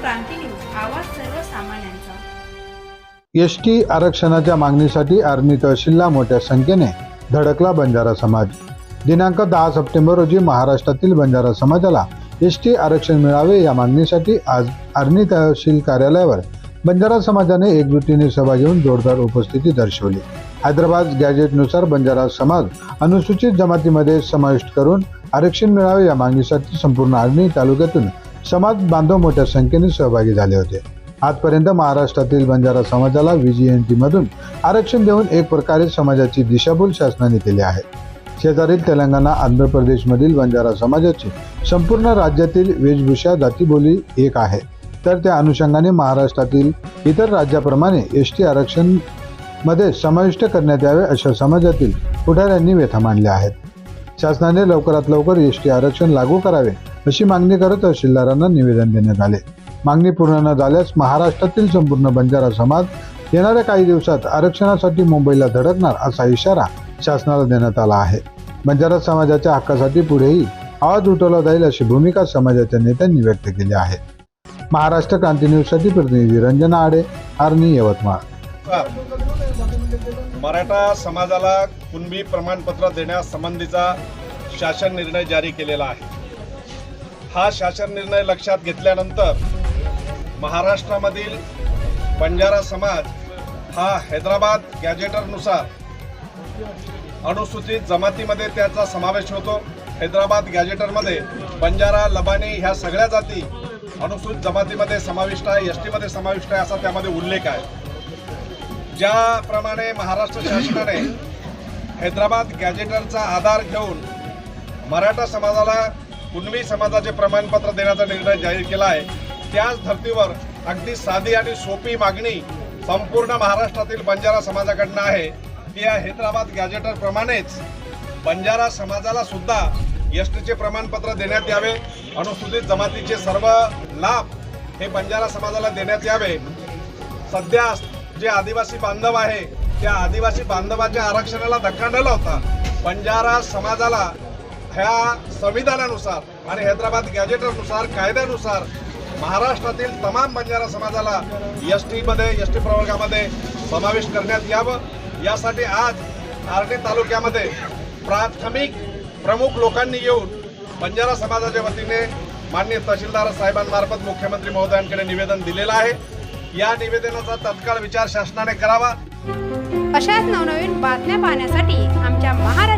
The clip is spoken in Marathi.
क्रांती एस टी आरक्षणाच्या मागणीसाठी आर्मी तहसीलला मोठ्या संख्येने धडकला बंजारा समाज. दिनांक दहा सप्टेंबर रोजी महाराष्ट्रातील बंजारा समाजाला एस टी आरक्षण मिळावे या मागणीसाठी आज आर्मी तहसील कार्यालयावर बंजारा समाजाने एकजुटीने सभा घेऊन जोरदार उपस्थिती दर्शवली. हैदराबाद गॅजेटनुसार बंजारा समाज अनुसूचित जमातीमध्ये समाविष्ट करून आरक्षण मिळावे या मागणीसाठी संपूर्ण आर्णी तालुक्यातून समाज बांधव मोठ्या संख्येने सहभागी झाले होते. आजपर्यंत महाराष्ट्रातील बंजारा समाजाला व्हीजीएनटी आरक्षण देऊन एक प्रकारे समाजाची दिशाभूल शासनाने केली आहे. शेजारील तेलंगणा आंध्र प्रदेशमधील बंजारा समाजाची संपूर्ण राज्यातील वेशभूषा जातीबोली एक आहे. तर त्या अनुषंगाने महाराष्ट्रातील इतर राज्याप्रमाणे एस टी आरक्षणमध्ये समाविष्ट करण्यात यावे अशा समाजातील पुढाऱ्यांनी व्यथा मांडल्या आहेत. शासनाने लवकरात लवकर एस टी आरक्षण लागू करावे. अशी मागणी करत तहसीलदारांना निवेदन देण्यात आले. मागणी पूर्ण न झाल्यास महाराष्ट्रातील संपूर्ण बंजारा समाज येणाऱ्या काही दिवसात आरक्षणासाठी मुंबईला धडकणार असा इशारा शासनाला देण्यात आला आहे. बंजारा समाजाच्या हक्कासाठी पुढेही आवाज उठवला जाईल अशी भूमिका समाजाच्या नेत्यांनी व्यक्त केली आहे. महाराष्ट्र क्रांती न्यूजसाठी प्रतिनिधी रंजना आडे आर्मी यवतमाळ. मराठा समाजाला कुणबी प्रमाणपत्र देण्यासंबंधीचा शासन निर्णय जारी केलेला आहे. हा शासन निर्णय लक्षात घेतल्यानंतर महाराष्ट्रामधील बंजारा समाज हा हैदराबाद गॅजेटरनुसार अनुसूचित जमातीमध्ये त्याचा समावेश होतो. हैदराबाद गॅजेटरमध्ये बंजारा लबानी ह्या सगळ्या जाती अनुसूचित जमातीमध्ये समाविष्ट आहे एस टीमध्ये समाविष्ट आहे असा त्यामध्ये उल्लेख आहे. ज्याप्रमाणे महाराष्ट्र शासनाने हैदराबाद गॅजेटरचा आधार घेऊन मराठा समाजाला कुणबी समाजाचे प्रमाणपत्र देण्याचा निर्णय जाहीर केला आहे. त्याच धर्तीवर अगदी साधी आणि सोपी मागणी संपूर्ण महाराष्ट्रातील बंजारा समाजाकडनं आहे. की या हैदराबाद गॅजेटरप्रमाणेच बंजारा समाजाला सुद्धा एस टीचे प्रमाणपत्र देण्यात यावे. अनुसूचित जमातीचे सर्व लाभ हे बंजारा समाजाला देण्यात यावे. सध्या जे आदिवासी बांधव आहे त्या आदिवासी बांधवाच्या आरक्षणाला धक्का न लावता बंजारा समाजाला ह्या संविधानानुसार आणि हैदराबाद गॅजेटरनुसार कायद्यानुसार महाराष्ट्रातील तमाम बंजारा समाजाला एस टीमध्ये एस टी प्रवर्गामध्ये समावेश करण्यात यावं. यासाठी आज आर्णी तालुक्यामध्ये प्राथमिक प्रमुख लोकांनी येऊन बंजारा समाजाच्या वतीने माननीय तहसीलदार साहेबांमार्फत मुख्यमंत्री महोदयांकडे निवेदन दिलेलं आहे. या निवेदनाचा तत्काळ विचार शासनाने करावा. अशाच नवनवीन बातम्या पाहण्यासाठी आमच्या महाराष्ट्र